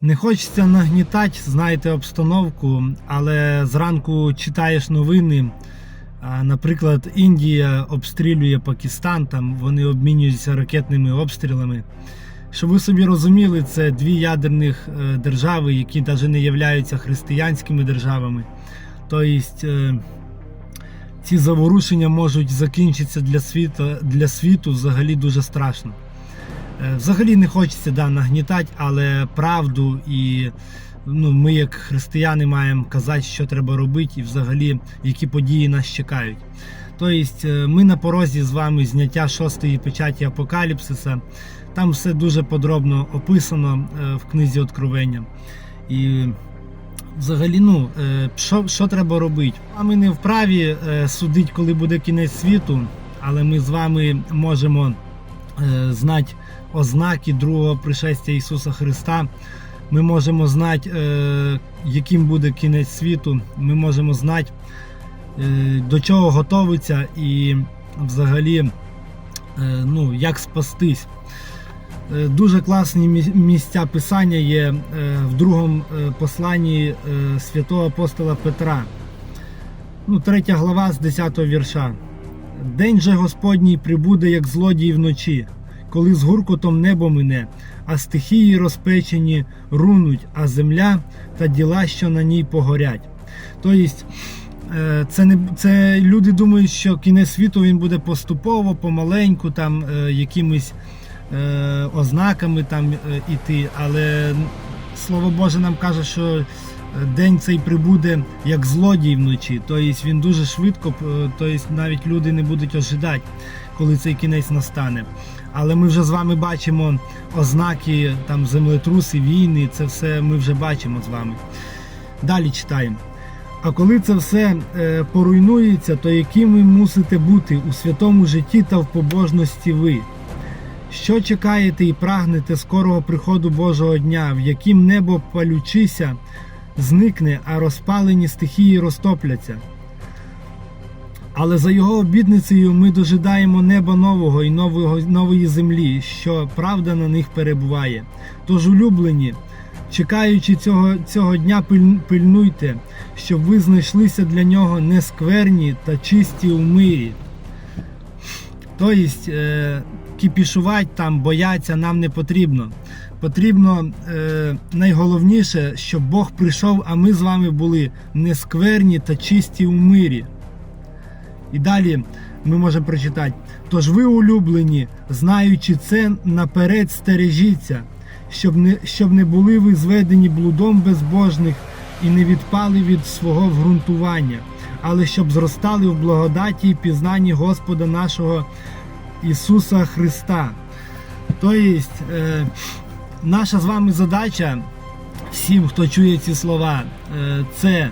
Не хочеться нагнітати, знаєте, обстановку, але зранку читаєш новини. Наприклад, Індія обстрілює Пакистан, там вони обмінюються ракетними обстрілами. Щоб ви собі розуміли, це дві ядерних е, держави, які навіть не являються християнськими державами. Тобто е, ці заворушення можуть закінчитися для світу, для світу взагалі дуже страшно. Е, Взагалі не хочеться да, нагнітати, але правду і ну, ми, як християни, маємо казати, що треба робити, і взагалі які події нас чекають. Тобто, е, ми на порозі з вами зняття шостої печаті Апокаліпсиса. Там все дуже подробно описано е, в книзі Откровення. І взагалі, ну, що, що треба робити? А ми не вправі судити, коли буде кінець світу, але ми з вами можемо знати ознаки другого пришестя Ісуса Христа. Ми можемо знати, е, яким буде кінець світу. Ми можемо знати, е, до чого готовиться і взагалі е, ну, як спастись. Е, Дуже класні місця писання є е, в другому е, посланні е, святого апостола Петра. Ну, третя глава з 10 вірша. День же Господній прибуде, як злодій вночі, коли з гуркотом небо мине, а стихії розпечені рунуть, а земля та діла, що на ній погорять. Тобто, е, це не це люди думають, що кінець світу він буде поступово, помаленьку, там е, якимись е, ознаками там іти, але слово Боже нам каже, що е, день цей прибуде як злодій вночі. Тобто він дуже швидко, е, тобто навіть люди не будуть ожидати, коли цей кінець настане. Але ми вже з вами бачимо ознаки там землетруси, війни, це все ми вже бачимо з вами. Далі читаємо. А коли це все е, поруйнується, то яким ви мусите бути у святому житті та в побожності ви? Що чекаєте і прагнете скорого приходу Божого дня, в яким небо палючися зникне, а розпалені стихії розтопляться? Але за його обітницею ми дожидаємо неба нового і нового, нової землі, що правда на них перебуває. Тож, улюблені, чекаючи цього, цього дня, пильнуйте, щоб ви знайшлися для нього нескверні та чисті у мирі. Тобто, е, кіпішувати там, бояться нам не потрібно. Потрібно е, найголовніше, щоб Бог прийшов, а ми з вами були нескверні та чисті у мирі. І далі ми можемо прочитати. Тож ви, улюблені, знаючи це, наперед стережіться, щоб не, щоб не були ви зведені блудом безбожних і не відпали від свого вґрунтування, але щоб зростали в благодаті і пізнанні Господа нашого Ісуса Христа. Тобто, е, наша з вами задача, всім, хто чує ці слова, е, це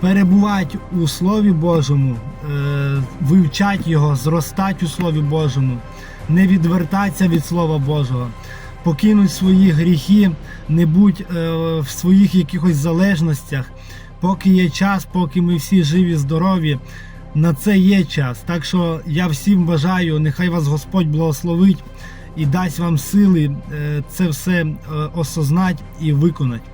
перебувати у Слові Божому, е, вивчати його, зростати у Слові Божому, не відвертатися від Слова Божого, покинути свої гріхи, не будь е, в своїх якихось залежностях, поки є час, поки ми всі живі, здорові. На це є час. Так що я всім бажаю, нехай вас Господь благословить і дасть вам сили е, це все е, осознати і виконати.